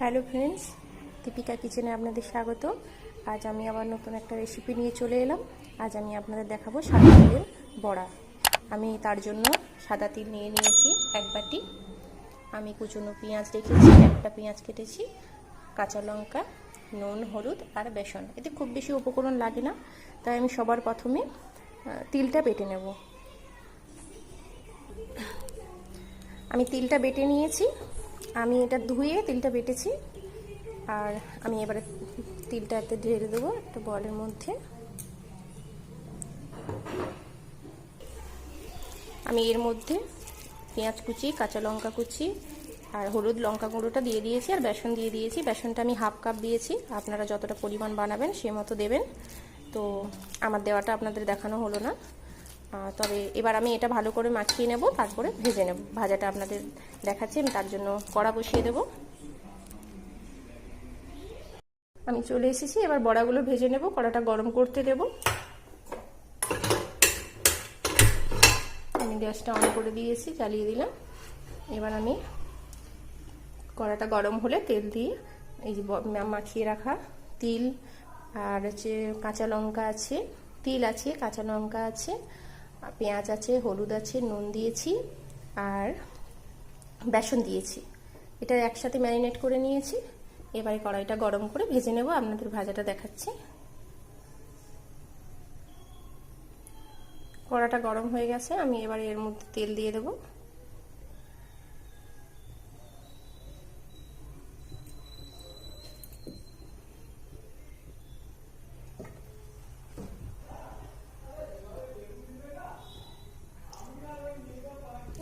Hello friends, Deepika কিচেনে আপনাদের স্বাগত। আজ আমি আবার নতুন একটা রেসিপি নিয়ে চলে এলাম। আজ আমি আপনাদের দেখাবো সাদা তিলের বড়া। আমি তার জন্য সাদা তিল নিয়ে নিয়েছি এক বাটি। আমি কুচনো পেঁয়াজ রেখেছি, একটা পেঁয়াজ কেটেছি, কাঁচা লঙ্কা, নুন, হলুদ আর বেসন। এতে খুব বেশি উপকরণ লাগে না, তাই আমি সবার প্রথমে তিলটা বেটে নেব। আমি তিলটা বেটে নিয়েছি। আমি এটা ধুয়ে তিলটা বেটেছি, আর আমি এবারে তিলটা এতে ঢেলে দেবো একটা বলের মধ্যে। আমি এর মধ্যে পেঁয়াজ কুচি, কাঁচা লঙ্কা কুচি আর হলুদ লঙ্কা গুঁড়োটা দিয়ে দিয়েছি আর বেসন দিয়ে দিয়েছি। বেসনটা আমি হাফ কাপ দিয়েছি, আপনারা যতটা পরিমাণ বানাবেন সে মতো দেবেন। তো আমার দেওয়াটা আপনাদের দেখানো হলো না। তবে এবার আমি এটা ভালো করে মাখিয়ে নেব, তারপরে ভেজে নেব। ভাজাটা আপনাদের দেখাচ্ছি, আমি তার জন্য কড়া বসিয়ে দেব। আমি চলে এসেছি, এবার বড়াগুলো ভেজে নেব, কড়াটা গরম করতে দেব। আমি গ্যাসটা অন করে দিয়েছি চালিয়ে দিলাম। এবার আমি কড়াটা গরম হলে তেল দিয়ে এই যে মাখিয়ে রাখা তিল আর হচ্ছে কাঁচা লঙ্কা আছে, তিল আছে, কাঁচা লঙ্কা আছে পেঁয়াজ আছে, হলুদ আছে, নুন দিয়েছি আর বেসন দিয়েছি। এটা একসাথে ম্যারিনেট করে নিয়েছি। এবারে কড়াইটা গরম করে ভেজে নেব। আপনাদের ভাজাটা দেখাচ্ছি। কড়াটা গরম হয়ে গেছে। আমি এবারে এর মধ্যে তেল দিয়ে দেবো।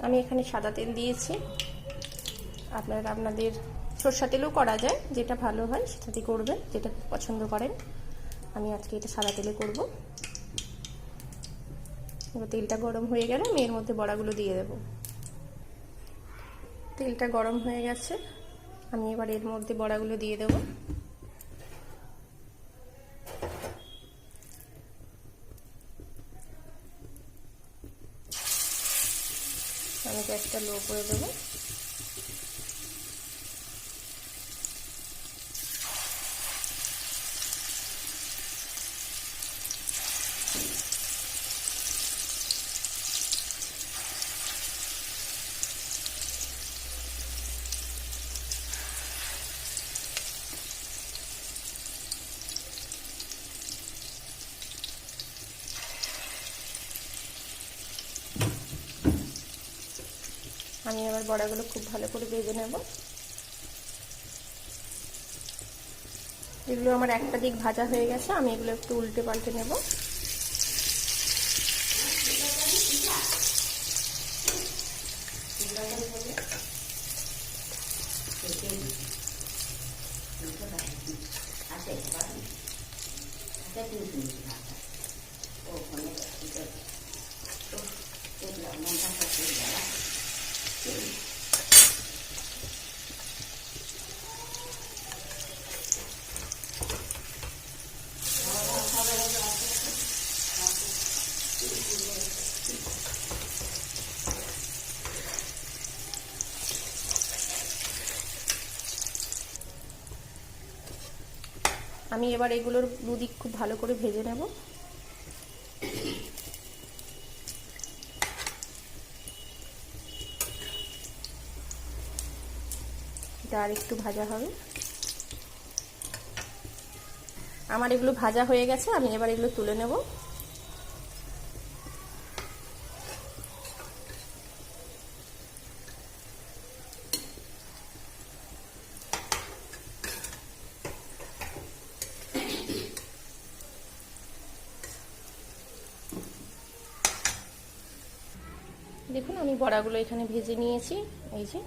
আমি এখানে সাদা তেল দিয়েছি। আপনারা আপনাদের সর্ষা তেলও করা যায়, যেটা ভালো হয় সেটাতে করবেন, যেটা পছন্দ করেন। আমি আজকে এটা সাদা তেলে করব। এবার তেলটা গরম হয়ে গেলে আমি এর মধ্যে বড়াগুলো দিয়ে দেব। তেলটা গরম হয়ে গেছে, আমি এবার এর মধ্যে বড়াগুলো দিয়ে দেবো। গ্যাসটা লো করে দেবো। আমি এবার বড়াগুলো খুব ভালো করে ভেজে নেব এগুলো আমার একটা দিক ভাজা হয়ে গেছে আমি এগুলো একটু উল্টে পাল্টে নেব আমি এবার এগুলোর দুদিক খুব ভালো করে ভেজে নেব। আর একটু ভাজা হবে। আমার এগুলো ভাজা হয়ে গেছে, আমি এবার এগুলো তুলে নেব। দেখুন, আমি বড়াগুলো এখানে ভেজে নিয়েছি। এই যে,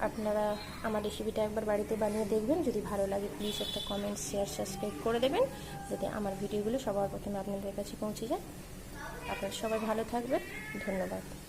আপনারা আমার রেসিপিটা একবার বাড়িতে বানিয়ে দেখবেন। যদি ভালো লাগে প্লিজ একটা কমেন্ট শেয়ার সাবস্ক্রাইব করে দেবেন, যাতে আমার ভিডিওগুলো সবার প্রথমে আপনাদের কাছে পৌঁছে যায়। আপনারা সবাই ভালো থাকবেন। ধন্যবাদ।